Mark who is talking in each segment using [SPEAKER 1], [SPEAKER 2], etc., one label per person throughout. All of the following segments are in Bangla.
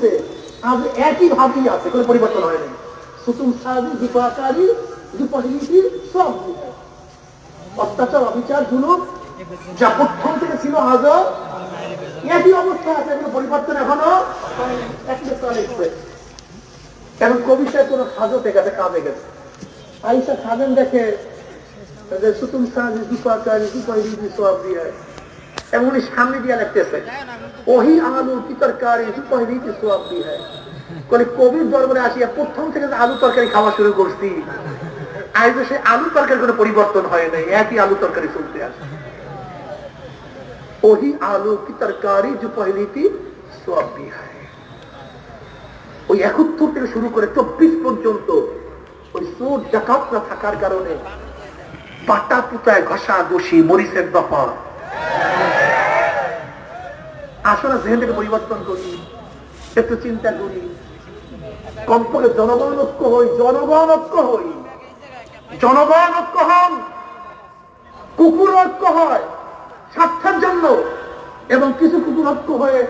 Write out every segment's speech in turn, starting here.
[SPEAKER 1] চলছে আজ একই ভাবেই আছে, কোনো পরিবর্তন হয় নাই সুতুম সাহায্য দীপাকারী দীপাহিনী সব অত্যাচার, অবিচারগুলো যা প্রথম থেকে ছিল আজও একই অবস্থা আছে, কোনো পরিবর্তন এখনও চলেছে কারণ কবিতায় কোনো হাজতে গেছে কাজে গেছে। আইসা খাবেন দেখে সুতুম সাহায্য দীপাকারী দীপাহিনী সব দিয়ে এবং উনি সামনে দিয়ে লিখতেছে। ওই আলুর কি তরকারি? পহিলি কি সব দি হয়। বলে কবির দরবারে আসিয়া প্রথম থেকে আলু তরকারি খাওয়া শুরু করছি, আজ সে আলু তরকারি কোনো পরিবর্তন হয় নাই, একই আলু তরকারি চলতে আসে ওহি আলু কি তরকারি যে পহিলিতে সব দি হয়। ওই একাত্তর থেকে শুরু করে চব্বিশ পর্যন্ত ওই সোর জাকাত না থাকার কারণে পাটা পুতায় ঘষা, দোষী মরিসের দফা। আসলে জেহেনটাকে পরিবর্তন করি, একটু চিন্তা করি কমপক্ষে জনগণ ঐক্য হই, জনগণ ঐক্য হই। জনগণ ঐক্য হন, কুকুর ঐক্য হয়, স্বার্থের জন্য। এবং কিছু কুকুর ঐক্য হয়ে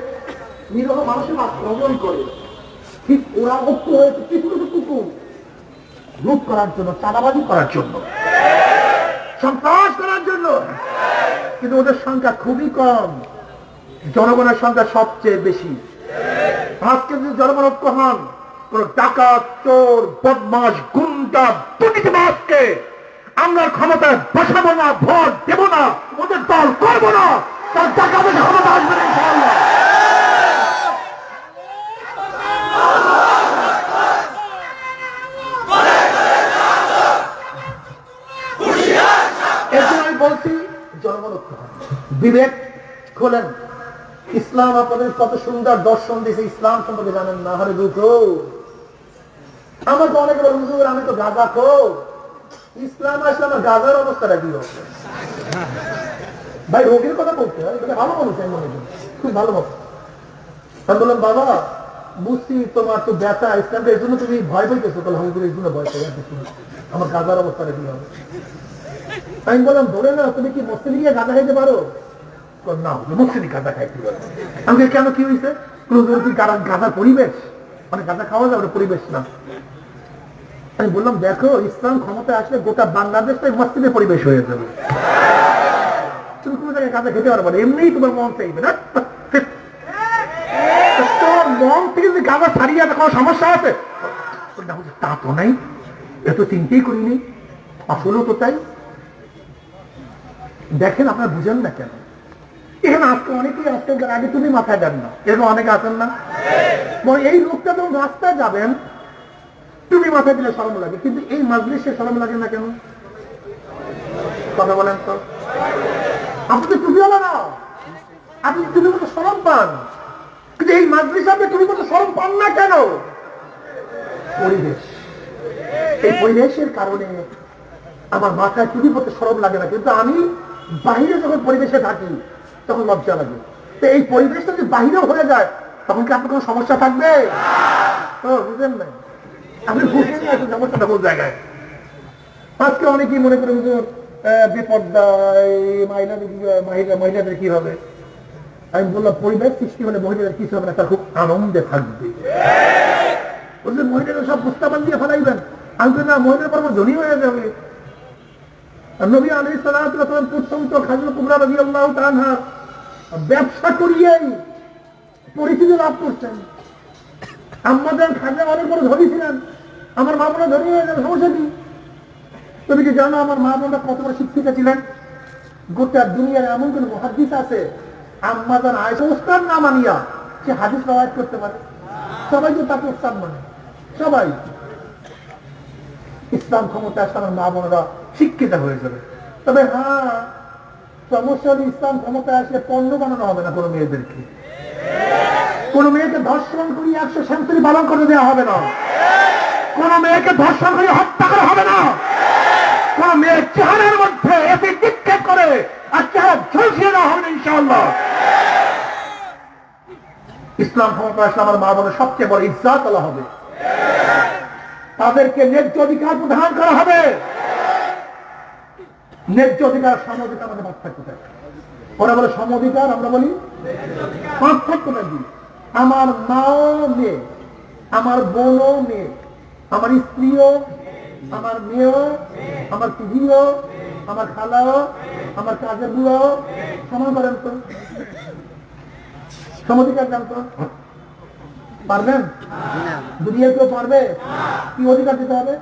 [SPEAKER 1] নিরহ মানুষের আক্রমণ করে। ঠিক ওরা ঐক্য হয়েছে কিছু কিছু কুকুর লুট করার জন্য, চাঁদাবাজি করার জন্য, সন্ত্রাস করার জন্য। কিন্তু ওদের সংখ্যা খুবই কম। জনগণের সংখ্যা সবচেয়ে বেশি। আজকে যদি জনগণ ঐক্য হন, কোন ডাকাত, চোর বদমাস গুন্ডা, দুর্নীতিবাজকে আমরা ক্ষমতায় বসাবো না, ভোট দেবো না, ওদের দল করব না, তার ডাকাতের ক্ষমতা আসবে না বলছি, জনগণ বিবেক খোলেন। ইসলাম আপনাদের কত সুন্দর দর্শন দিয়েছে, ইসলাম সম্পর্কে জানেন না? হরে দুঃখ আমাকে অনেকে বলে হুজুর, আমি তো গাঁজা খো ইসলাম আসলে আমার গাঁজার অবস্থাটা কি হবে? ভাই, রোগের কথা বলতে হয় ভালো মানুষ আমি মনে করি খুব ভালো মানুষ। আমি বললাম, বাবা, বুঝছি তোমার তো ব্যথা ইসলামকে এই জন্য তুমি ভয় পাইতেছো। তাহলে হুজুর এই জন্য ভয় পাই। আমার গাঁজার অবস্থাটা কি হবে? আমি বললাম, ধরে না তুমি কি মস্তিনি গিয়ে গাঁজা খাইতে পারো? কেন কি হয়েছে? পরিবেশ? মানে গাঁজা খাওয়া যাবে পরিবেশ না। আমি বললাম, দেখো, ইসলাম আসলে গোটা বাংলাদেশটাই মসজিদের পরিবেশ হয়ে যাবে। তুমি কোনো জায়গায় কাজে খেতে এমনিই তোমার মন চাইবে না। মন থেকে যদি ছাড়িয়ে যাবে কোনো সমস্যা আছে? তা তো নাই। এত চিন্তাই করিনি। আসলেও তো তাই। দেখেন, আপনারা বুঝেন না কেন? এখানে আজকে অনেকেই আজকালকার আগে তুমি মাথায় দেন না। এরকম অনেকে আছেন না? এই লোকটা যখন রাস্তায় যাবেন, তুমি মাথায় দিলে সরম লাগে। কিন্তু এই মাজলিসে সরম লাগে না কেন? কথা বলেন তো। আপনি তো টুপি হলো না আপনি তুমি মতো সরম পান। কিন্তু এই মাজলিসে আপনি তুমি মতো সরম পান না কেন? পরিবেশ। এই পরিবেশের কারণে আমার মাথায় টুপি মতো সরম লাগে না। কিন্তু আমি বাহিরে যখন পরিবেশে থাকি তখন লজ্জা লাগে। তো এই পরিবেশটা যদি বাহিরেও হয়ে যায়, তখন কি আপনার কোনো সমস্যা থাকবে? বুঝেন না। আপনি না সমস্যাটা কোন জায়গায়। আজকে অনেকেই মনে করে হুজুর মহিলাদের কি- মহিলাদের হবে? আমি বললাম পরিবেশ সৃষ্টি হলে মহিলাদের হবে না খুব আনন্দে থাকবে। বলছেন মহিলারা সব দিয়ে ফেলাইবেন। আমি না হয়ে যাবে। নবী আলী সালাম তো খাজুল কুমরা আল্লাহ তানহা ব্যবসা করিয়েই পরিচিতি লাভ করছেন। আমাদের খাজা অনেক বড় ধনী ছিলেন। আমার মা বোনা ধনী হয়ে যাবে সমস্যা কি? তুমি কি জানো আমার মা বোনরা কত বড় শিক্ষিতা ছিলেন? গোটা দুনিয়ার এমন কোন মহাদিস আছে আম্মাদান আয়সা উস্তাদ না মানিয়া, সে হাদিস প্রভাব করতে পারে। সবাই তো তাকে উস্তাদ মানে। সবাই। ইসলাম ক্ষমতা আসলে আমার মা বোনেরা শিক্ষিত হয়ে যাবে। তবে হ্যাঁ সমস্যা হলে ইসলাম ক্ষমতা আসলে পণ্য বানানো হবে না কোনো মেয়েদেরকে। কোন মেয়েকে ধর্ষণ করি একশো সেঞ্চুরি পালন করে দেওয়া হবে না। কোন মেয়েকে ধর্ষণ হত্যা করা হবে না। কোন মেয়ের মধ্যে এতে নিক্ষেপ করে আর চেহারা ঝলসিয়ে দেওয়া হবে না ইসলাম ক্ষমতা আসলে আমার মা সবচেয়ে বড় ইজ্জাত হবে। তাদেরকে ন্যায্য অধিকার প্রদান করা হবে। ন্যায্য অধিকার সমধিকার আমাদের পার্থক্য থাকে ওরা বলে সমধিকার আমরা বলি পার্থক্য নাকি আমার মাও মেয়ে, আমার বোনও মেয়ে, আমার স্ত্রীও, আমার মেয়েও, আমার দিদিও আমার খালাও, আমার কাজের বুড়াও, সমান করেন তো। সমধিকার দেন তো পারবেন দুনিয়া কেউ পারবে? কি অধিকার দিতে হবে?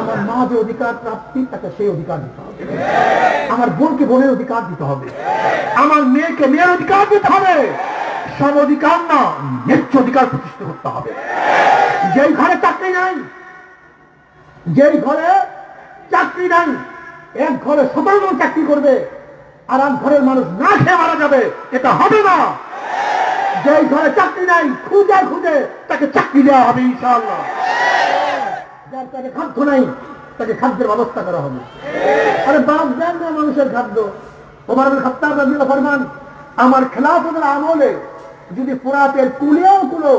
[SPEAKER 1] আমার মা যে অধিকার প্রাপ্তি তাকে সেই অধিকার দিতে হবে। আমার বোনকে বোনের অধিকার দিতে হবে। আমার মেয়েকে মেয়ের অধিকার দিতে হবে। সব অধিকার না ন্যায্য অধিকার প্রতিষ্ঠা করতে হবে। যেই ঘরে চাকরি নাই যেই ঘরে চাকরি নাই এক ঘরে সতেরো জন চাকরি করবে আর এক ঘরের মানুষ না খেয়ে মারা যাবে এটা হবে না। যেই ঘরে চাকরি নাই, খুঁজে খুঁজে তাকে চাকরি দেওয়া হবে ইনশাআল্লাহ। যার তাকে খাদ্য নাই, তাকে খাদ্যের ব্যবস্থা করা হবে। আরে বাপ দেন না মানুষের খাদ্য। বিন খাত্তাব ফরমান আমার খেলাফতের আমলে যদি ফোরাতের কুলেও কুলো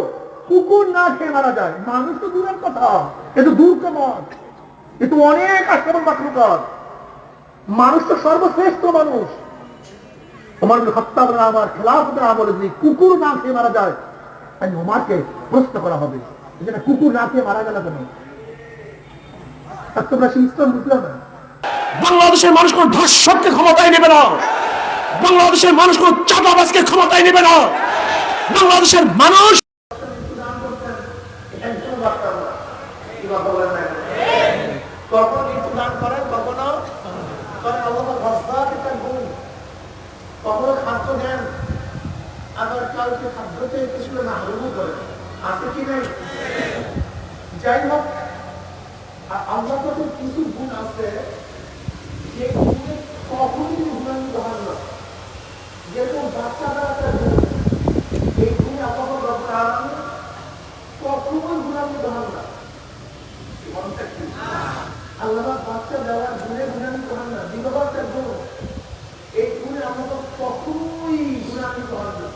[SPEAKER 1] কুকুর না খেয়ে মারা যায়, মানুষ তো দূরের কথা, এ তো দূর কেমন এ তো অনেক আক্রমণ মাকলুকার মানুষ তো সর্বশ্রেষ্ঠ মানুষ। ওমর বিন খাত্তাব আমার খেলাফতের আমলে যদি কুকুর না খেয়ে মারা যায় আমি ওমারকে প্রশ্ন করা হবে। যেটা কুকুর না খেয়ে মারা গেল কেন? তোমরা সেই ইসলাম বুঝলো না।
[SPEAKER 2] বাংলাদেশের মানুষ কোন ধর্ষককে ক্ষমতায় নেবে না। বাংলাদেশের মানুষ কোন চাঁদাবাজকে ক্ষমতায় নেবে না। বাংলাদেশের মানুষ
[SPEAKER 1] কখন করেন কখনো করেন অবস্থা ভস্তা পিতার গুণ কখনো খাদ্য দেন, আবার কাউকে খাদ্য থেকে কিছু না হারুমও করেন। আছে কি নাই? যাই হোক আল্লাহ তো কিছু গুণ আছে যে গুণে কখনই গুণান্বিত হন না। যেরকম বাচ্চারা গুণ এই গুণে আল্লাহ আলামিন কখনোই গুণান্বিত হন না? আল্লাহ বাচ্চা দেওয়ার গুণে গুণান্বিত হন না বিবাহটা গুণ এই গুণে আমরা তো কখনোই গুণান্বিত হন না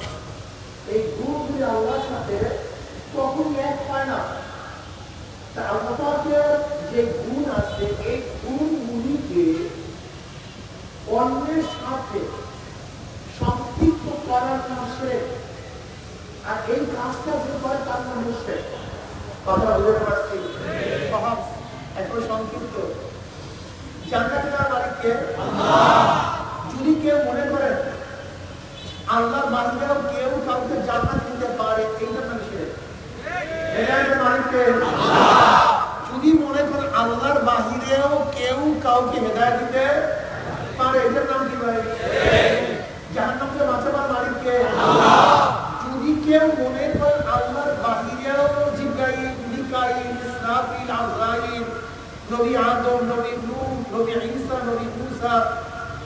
[SPEAKER 1] এই গুণগুলি আল্লাহর সাথে কখনই এক হয় না তা আল্লাহ পাকের যে গুণ আছে এই গুণগুলিকে অন্যের সাথে সম্পৃক্ত করার নাম শিরক। আর এই কাজটা যে করে তার নাম মুশরিক। কথা বুঝতে পারছি সহজ একটু সংক্ষিপ্ত জান্নাতে যাওয়ার মালিককে যদি কেউ মনে করেন আল্লাহর বান্দাও কেউ কাউকে জান্নাত দিতে পারে এইটা শিরক। হেদায়েতের যদি মনে করেন আল্লাহর বাহিরেও কেউ কাউকে হেদায়েত দিতে পারে, এটার নাম কি ভাই? জাহান্নামকে বাঁচাবার মালিককে যদি কেউ মনে করেন আল্লাহর বাহিরেও জিব্রাইল, মিকাইল, ইসরাফিল, আজরাইল, নবী আদম, নবী নূহ, নবী ঈসা, নবী মুসা,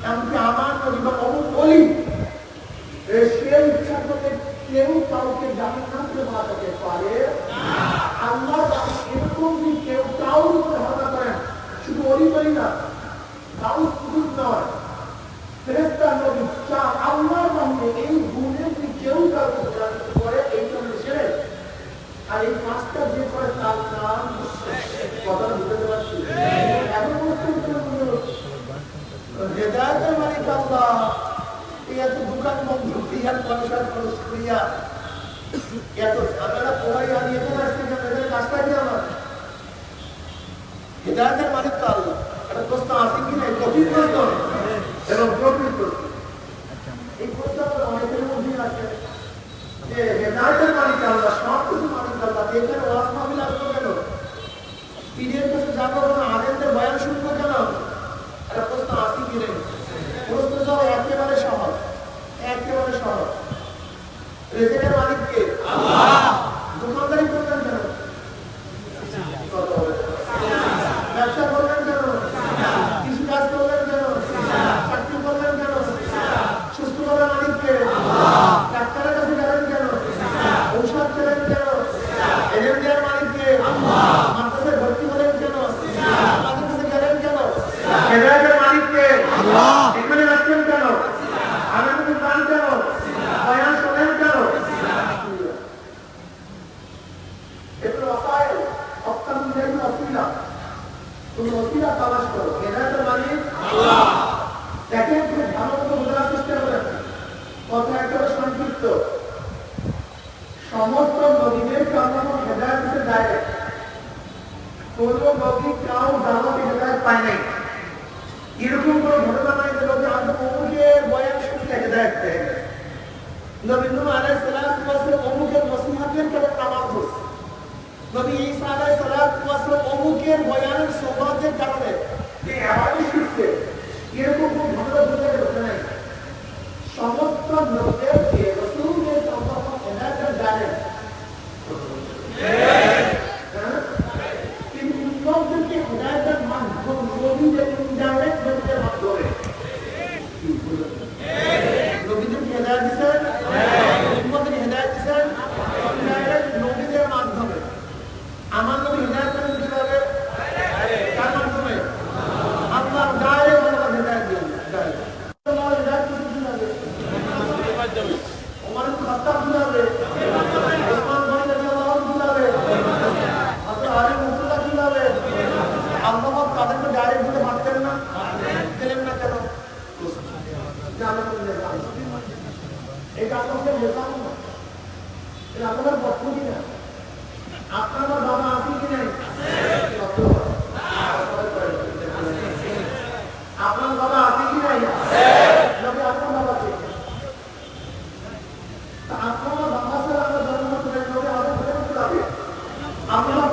[SPEAKER 1] এমনকি আমার নবী বা অমুক অলি এ ইচ্ছা করলে কেউ কাউকে জাহান্নাম বাঁচাতে পারে। আল্লাহ এরকম যে কেউ কাউর উপরে হামলা করেন শুধু অলি করি না কাউ শুধু নয় ফেরেস্তা নবী চা আল্লাহর বাহিরে এই গুণে যদি কেউ কাউকে করে এই জন্য ছেড়ে আর এই কাজটা যে করে তার নাম কথাটা বুঝতে পারছি? এমন হেদায়তের মালিক আল্লাহ এত দোকান বন্ধ এত ঝামেলা পড়াই আমি Umar bin Hattab ne yaptı? I'm not.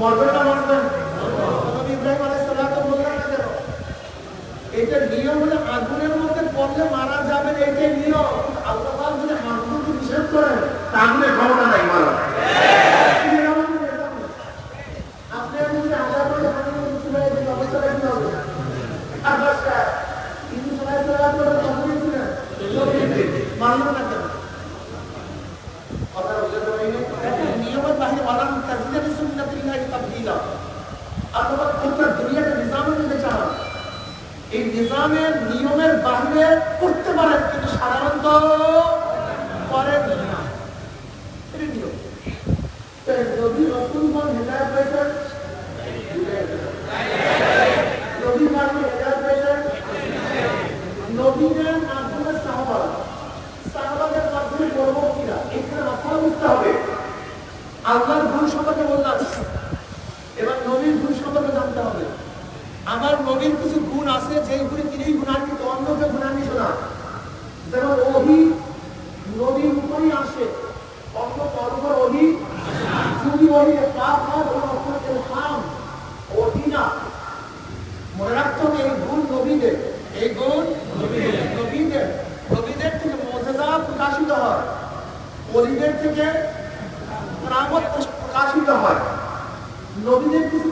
[SPEAKER 1] মরবে না মরবে এটা নিয়ম হলে আগুনের মধ্যে পড়লে মারা যাবে এটাই নিয়ম। আল্লাহ যদি হাত বিষেধ করেন, তাহলে ক্ষমতা নাই মারা অথবা পুত্র দুনিয়াতে নিজামে নিতে চান এই নিজামের নিয়মের বাহিরে করতে পারেন কিন্তু সাধারণত করেন না। মাধ্যমে সাহবাদ সাহবাদের মাধ্যমে করব কিনা এখানে মাথা আল্লাহ আমার নবীর কিছু গুণ আছে যেগুলি তিনি গুণান্বিত, অন্যকে গুণান্বিত না। যেমন অভি নবীর উপরই আসে, অন্য পরপর অভি যদি অভি পাপ হয় না। মনে রাখতে হবে, এই গুণ নবীদের, এই গুণ নবীদের নবীদের থেকে মজেদা প্রকাশিত হয়। অলিদের থেকে প্রামত প্রকাশিত হয়। নবীদের কিছু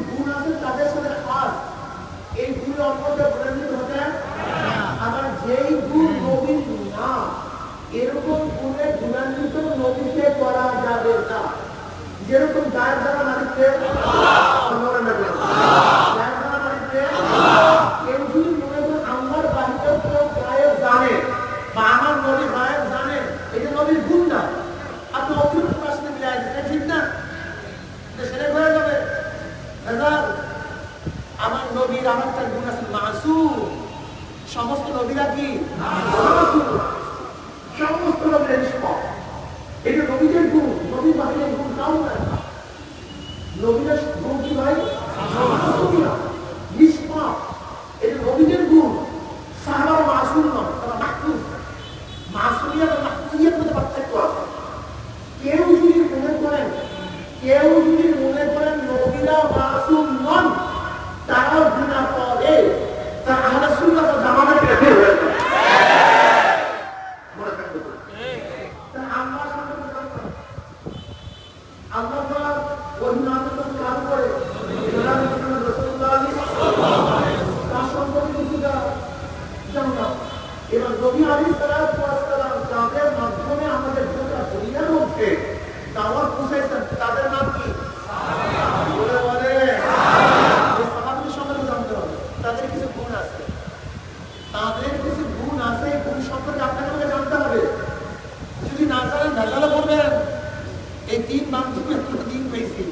[SPEAKER 1] দিয়েছি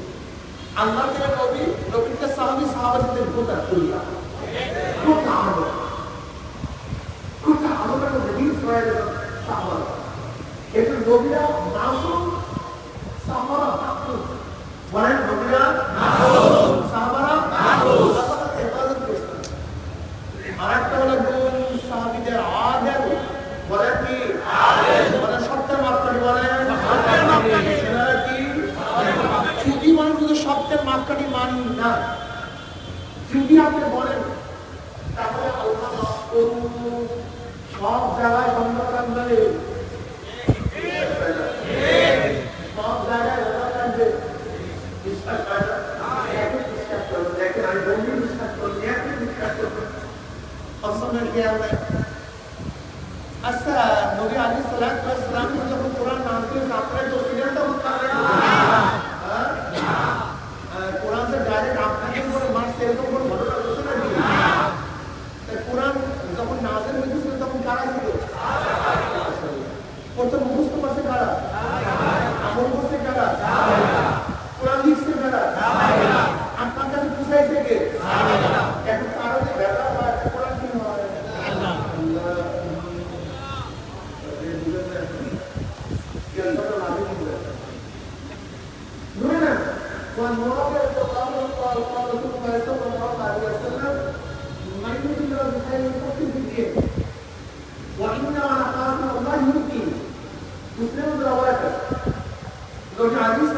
[SPEAKER 1] আল্লাহ যারা নবী নবীনকে সাহাবি সাহাবাদের গুণা তুলিয়া গুণা আলো। গুণা আলো মানে নবী ইসরায়েল সাহাবা কিন্তু নবীরা মাসুম সাহাবারা মাসুম বলেন নবীরা মাসুম সাহাবারা মাসুম আর একটা হলো পানি না যদি আপনি বলেন তাহলে আল্লাহ সব জায়গায় সন্ধ্যাকান বলে সব জায়গায় আচ্ছা নবী আলী সালাম যখন কোরআন নাম করে আপনার তো সিলেন্ডার voluntários